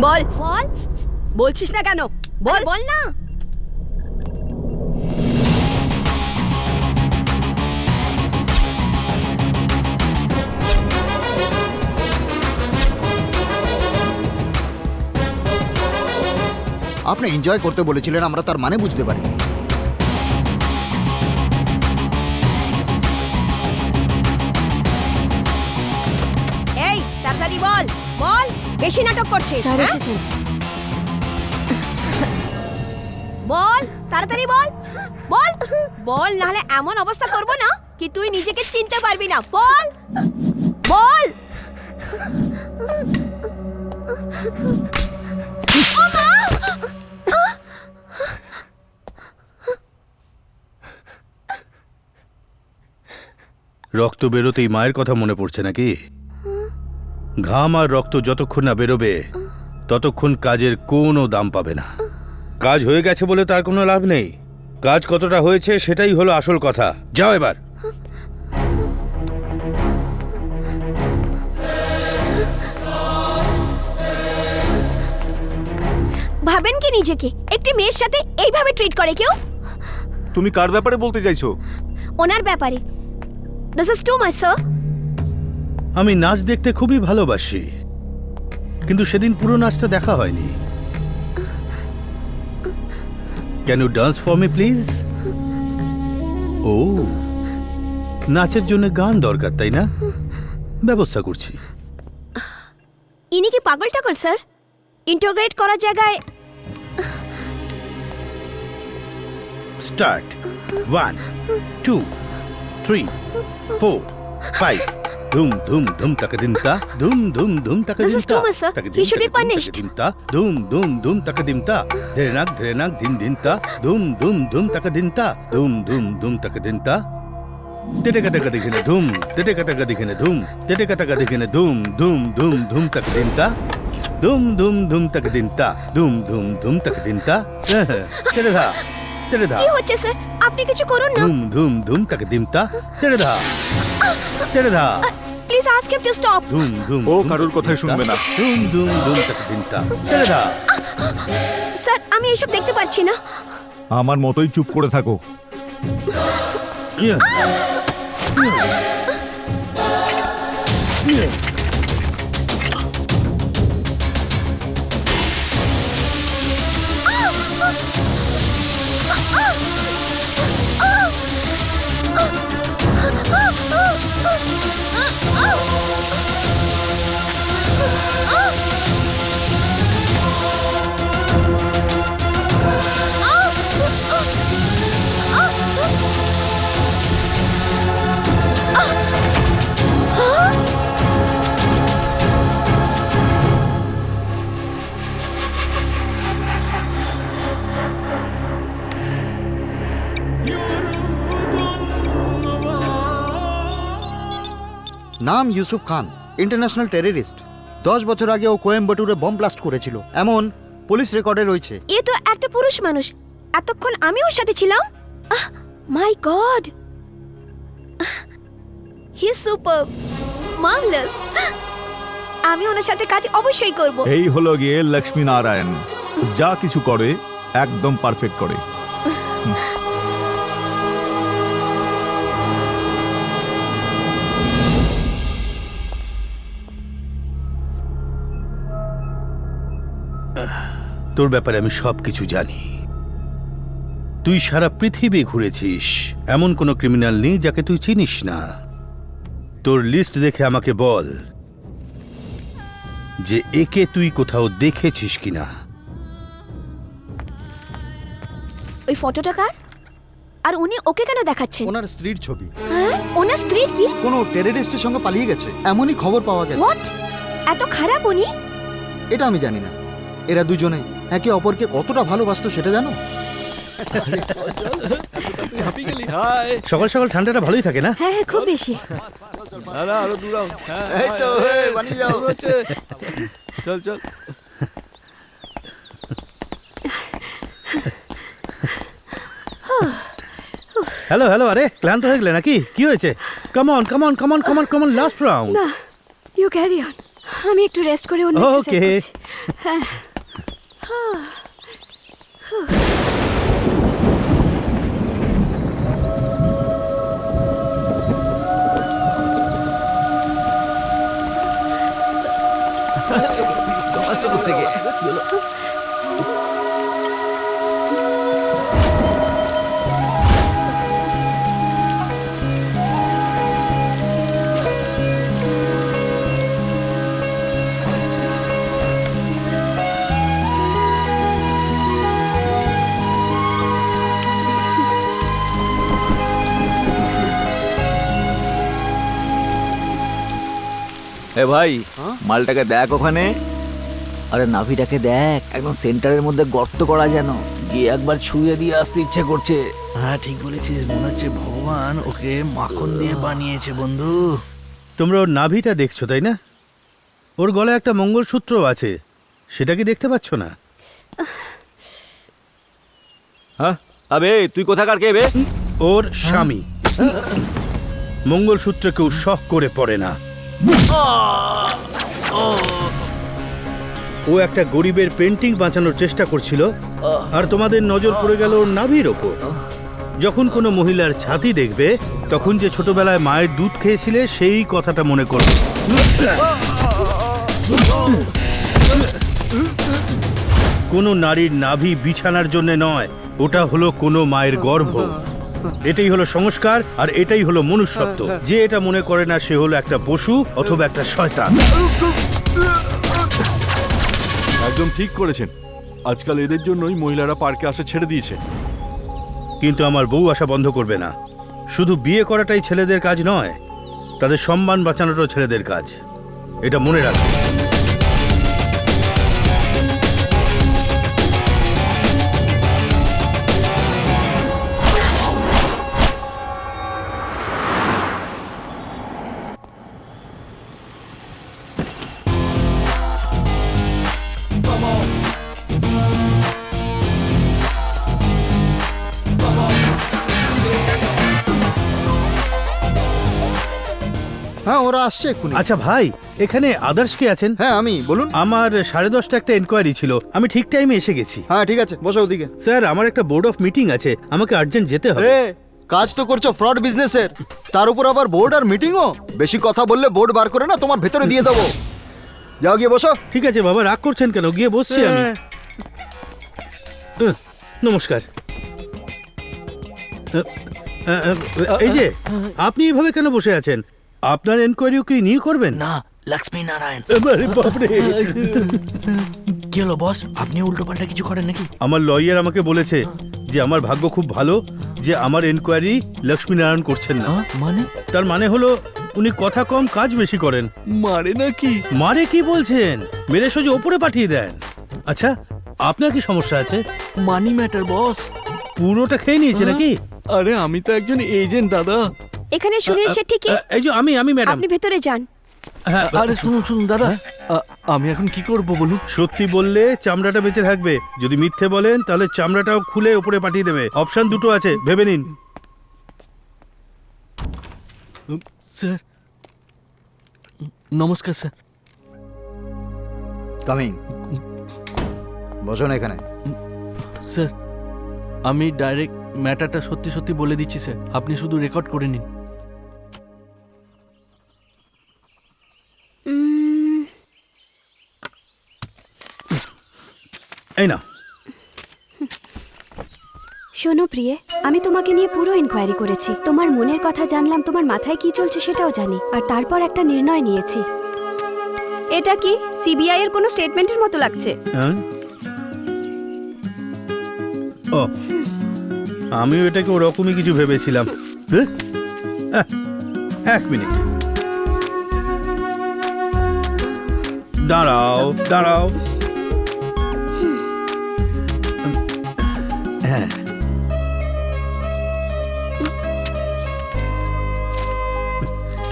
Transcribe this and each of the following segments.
বল। বল বলছিস না কেন? বল বল না। আপনি এনজয় করতে বলেছিলেন আমরা তার মানে বুঝতে পারি বেশি নাটক করছিস স্যার হ্যাঁ? এসেছেন বল তাড়াতাড়ি বল। বল বল নাহলে এমন অবস্থা করব না কি তুই নিজেকে চিনতে পারবি না। বল বল। রক্ত বেরোতেই মায়ের কথা মনে পড়ছে নাকি? ঘাম আর রক্ত যতক্ষণ না বেরোবে ততক্ষণ কাজের কোনো দাম পাবে না। কাজ হয়ে গেছে বলে তার কোনো লাভ নেই। কাজ কতটা হয়েছে সেটাই হলো আসল কথা। যাও এবার। ভাবেন কি নিজেকে? একটি মেয়ের সাথে এইভাবে ট্রিট করে কেউ? তুমি কার ব্যাপারে বলতে চাইছো? ওনার ব্যাপারে। This is too much sir আমি নাচ দেখতে খুবই ভালোবাসি। কিন্তু সেদিন পুরো নাচটা দেখা হয়নি। Can you dance for me please ও। নাচের জন্য গান দরকার তাই না? ব্যবস্থা করছি। ইনি কি পাগল টাগল স্যার? ইন্টাগ্রেট করার জায়গায় start one two three four five ধুম ধুম ধুম তাকে দিনতা ধুম ধুম ধুম তাকে This is দিনতা too much, sir. তাকে He দিন, should be তাকে দিন, তাকে punished. দিনতা ধুম ধুম ধুম তাকে দিনতা ধরে নাক ধরে নাক দিন দিনতা ধুম ধুম ধুম তাকে দিনতা ধুম ধুম ধুম তাকে দিনতা তেটে কাটা কাটা দিখনে ধুম তেটে কাটা কাটা দিখনে ধুম তেটে কাটা কাটা দিখনে ধুম ধুম ধুম ধুম তাকে দিনতা ধুম ধুম ধুম তাকে দিনতা ধুম ধুম ধুম তাকে দিনতা তেরে ধা তেরে ধা কি হচ্ছে স্যার আপনি কিছু করুন না ধুম ধুম ধুম তাকে দিমতা তেরে ধা তেরে ধা please ask him to stop ধুম ধুম ও কারোর কথাই শুনবে না। ধুম ধুম ধুম তেরে ধা স্যার আমি এসব দেখতে পাচ্ছি না আমার মতোই চুপ করে থাকো ইয়া। ইয়া। নাম ইউসুফ খান ইন্টারন্যাশনাল টেররিস্ট দশ বছর আগে ও কোয়েম্বাটুরে বম ব্লাস্ট করেছিল। এমন পুলিশ রেকর্ডে রয়েছে। এ তো একটা পুরুষ মানুষ। এতক্ষণ আমি ওর সাথে ছিলাম? My God he super marvellous আমি ওনার সাথে কাজ অবশ্যই করব। এই হলো গিয়ে লক্ষ্মী নারায়ণ। যা কিছু করে একদম পারফেক্ট করে। তোর ব্যাপারে আমি সব কিছু জানি। তুই সারা পৃথিবী ঘুরেছিস এমন কোনো ক্রিমিনাল নেই যাকে তুই চিনিস না। তোর লিস্ট দেখে আমাকে বল যে একে তুই কোথাও দেখেছিস কিনা। ওই ফটোটা কার? আর উনি ওকে কেন দেখাচ্ছেন? ওনার স্ত্রীর ছবি। হ্যাঁ? ওনার স্ত্রীর কি? কোনো টেররিস্টের সঙ্গে পালিয়ে গেছে এমনই খবর পাওয়া গেছে। হোয়াট এত খারাপ উনি? এটা আমি জানি না। এরা দুজনে একে অপরকে কতটা ভালোবাসতো সেটা জানো? সকাল সকাল ঠান্ডাটা ভালোই থাকে না? হ্যাঁ হ্যাঁ খুব বেশি। এই তো বানিয়ে যাও। চল চল। হ্যালো হ্যালো আরে ক্লান্ত হয়ে গেলে নাকি? কি হয়েছে? Come on come on come on come on come on last round না ইউ ক্যারি অন আমি একটু রেস্ট করে অন্য Okay. এক্সারসাইজ করছি এ ভাই মালটাকে দেখ ওখানে। আরে নাভিটাকে দেখ একদম সেন্টারের মধ্যে গর্ত করা যেন। গিয়ে একবার ছুঁয়ে দিয়ে আসতে ইচ্ছে করছে। হ্যাঁ ঠিক বলেছিস মনে হচ্ছে ভগবান ওকে মাখন দিয়ে বানিয়েছে বন্ধু। তোমরা ওর নাভিটা দেখছ তাই না? ওর গলায় একটা মঙ্গলসূত্র আছে সেটা কি দেখতে পাচ্ছ না? হ্যাঁ? আবে তুই কোথাকার কে বে? ওর স্বামী। মঙ্গলসূত্র কেউ শখ করে পড়ে না। ও একটা গরিবের পেন্টিং বাঁচানোর চেষ্টা করছিল, আর তোমাদের নজর পড়ে গেল নাভির ওপর। যখন কোনো মহিলার ছাতি দেখবে, তখন যে ছোটবেলায় মায়ের দুধ খেয়েছিলে, সেই কথাটা মনে করবে। কোনো নারীর নাভি বিছানার জন্য নয়, ওটা হলো কোনো মায়ের গর্ভ। এটাই হলো সংস্কার আর এটাই হলো মনুষ্যত্ব। যে এটা মনে করে না সে হলো একটা পশু অথবা একটা শয়তান। একদম ঠিক করেছেন। আজকাল এদের জন্যই মহিলারা পার্কে আসা ছেড়ে দিয়েছে। কিন্তু আমার বউ আসা বন্ধ করবে না। শুধু বিয়ে করাটাই ছেলেদের কাজ নয় তাদের সম্মান বাঁচানোটাও ছেলেদের কাজ। এটা মনে রাখবে হ্যাঁ ওরা আসছে এক্ষুনি। আচ্ছা ভাই এখানে আদার্স কে আছেন? হ্যাঁ আমি বলুন। আমার সাড়ে দশটা একটা এনকোয়ারি ছিল আমি ঠিক টাইমে এসে গেছি। হ্যাঁ ঠিক আছে বসো ওদিকে। স্যার আমার একটা বোর্ড অফ মিটিং আছে আমাকে আর্জেন্ট যেতে হবে। এ কাজ তো করছ ফ্রড বিজনেসের তার উপর আবার বোর্ড আর মিটিংও বেশি কথা বললে বোর্ড বার করে না তোমার ভেতরে দিয়ে দেবো। যাও গিয়ে বসো। ঠিক আছে বাবা রাগ করছেন কেন? গিয়ে বসছি আমি। আহ, নমস্কার। আহ, আহ, আহ, এই যে আপনি এভাবে কেন বসে আছেন? আপনার এনকোয়ারিও কি নিয়ে করবেন? না লক্ষ্মী নারায়ণ আরে বাপরে! কি হলো বস? আপনি উল্টো পাল্টা কিছু করেন নাকি? আমার লয়ার আমাকে বলেছে যে আমার ভাগ্য খুব ভালো যে আমার এনকোয়ারি লক্ষ্মী নারায়ণ করছেন না। মানে? তার মানে হলো উনি কথা কম কাজ বেশি করেন। মারে নাকি? মারে কি বলছেন? মেরে সোজা ওপরে পাঠিয়ে দেন। আচ্ছা আপনার কি সমস্যা আছে? Money matter boss. পুরোটা খেয়ে নিয়েছে নাকি? আরে আমি তো একজন এজেন্ট দাদা। এখানে সুনীল শেট্টি কে এই যে আমি আমি ম্যাডাম। আপনি ভেতরে যান। হ্যাঁ আরে শুনুন শুনুন দাদা। আমি এখন কি করব বলুন? সত্যি বললে চামড়াটা বেঁচে থাকবে। যদি মিথ্যে বলেন তাহলে চামড়াটাও খুলে উপরে পাঠিয়ে দেবে। অপশন দুটো আছে ভেবে নিন। স্যার নমস্কার স্যার। কামিং বসো না এখানে। স্যার আমি ডাইরেক্ট ম্যাটারটা সত্যি সত্যি বলে দিচ্ছি স্যার। আপনি শুধু রেকর্ড করে নিন। এই না। শোনো প্রিয়ে আমি তোমাকে নিয়ে পুরো ইনকোয়ারি করেছি। তোমার মনের কথা জানলাম তোমার মাথায় কি চলছে সেটাও জানি। আর তারপর একটা নির্ণয় নিয়েছি। এটা কি? সিবিআই এর কোনো স্টেটমেন্টের মতো লাগছে? হ্যাঁ? ও আমিও এটাকে ওরকমই কিছু ভেবেছিলাম। হ্যাঁ? এক মিনিট। দাঁড়াও দাঁড়াও। হ্যাঁ।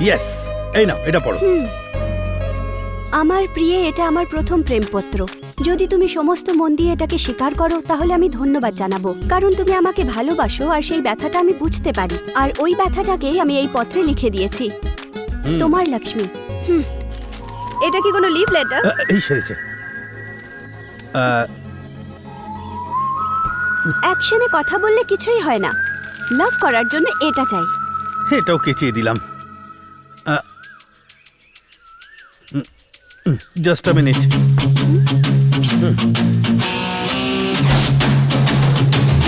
ইয়েস এই নাও এটা পড়ো। আমার প্রিয়ে এটা আমার প্রথম প্রেমপত্র। যদি তুমি সমস্ত মন দিয়ে এটাকে স্বীকার করো তাহলে আমি ধন্যবাদ জানাব। কারণ তুমি আমাকে ভালোবাসো আর সেই ব্যথাটা আমি বুঝতে পারি। আর ওই ব্যথাটাকেই আমি এই পত্রে লিখে দিয়েছি। তোমার লক্ষ্মী। হুম। এটা কি কোনো লিভ লেটার এই সেরেছে। অ্যাকশনে কথা বললে কিছুই হয় না। লাভ করার জন্য এটা চাই। এটাও কেচিয়ে দিলাম। Just a minute